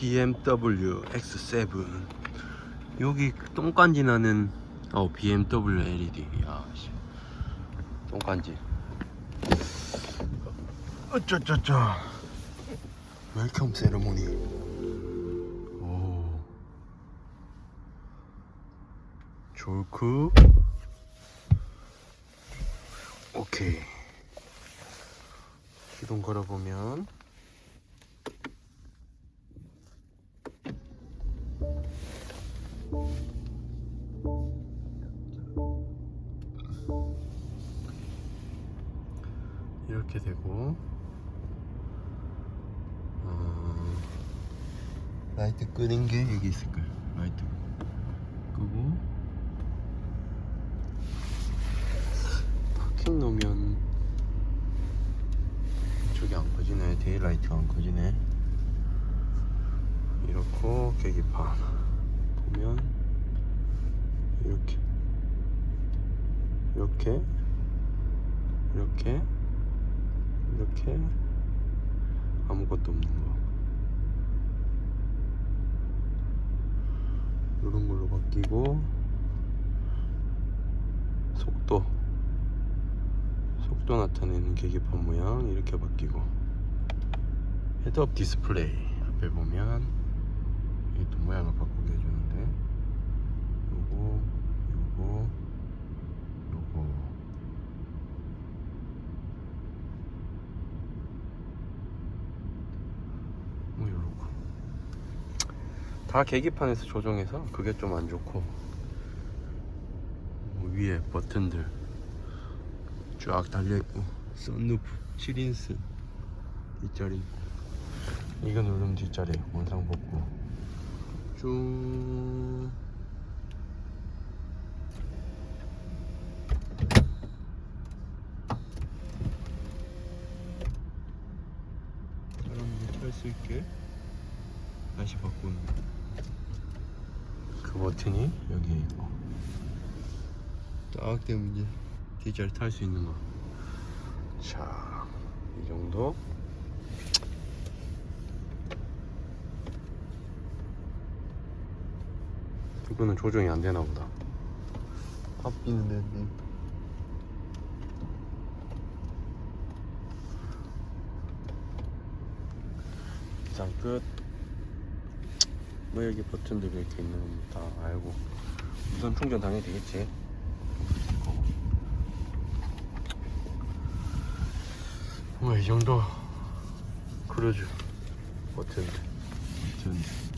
BMW X7 여기 똥간지 나는 어 BMW LED 야 씨. 똥간지. 어쩌쩌쩌. 웰컴 세레모니 오. 졸크. 오케이. 시동 걸어보면 이렇게 되고 어, 라이트 끄는 게 여기 있을 거예요. 라이트 끄고 파킹 놓으면 저기 안 꺼지네. 데일라이트가 안 꺼지네. 이렇고 계기판 보면 이렇게 이렇게 이렇게 이렇게 아무것도 없는 거. 이런 걸로 바뀌고 속도. 속도 나타내는 계기판 모양 이렇게 바뀌고. 헤드업 디스플레이 앞에 보면 이게 또 모양을 바꾸게 해주는데 요거 요거 요거 뭐 요러고 다 계기판에서 조정해서 그게 좀 안 좋고. 뭐 위에 버튼들 쫙 달려있고. 썬루프 7인승 뒷자리. 이거 누르면 뒷자리 원상 복구. 쭉. 사람들이 탈수 있게 다시 바꾸는 그 버튼이 여기에 있고 딱 이제 뒷자리 탈수 있는 거. 자, 이 정도. 이거는 조정이 안 되나 보다. 앞비는 됐네. 이상 끝. 뭐 여기 버튼들이 이렇게 있는 건다 알고. 무선 충전 당연히 되겠지. 뭐 이 정도 크루즈 버튼. 버튼. 끝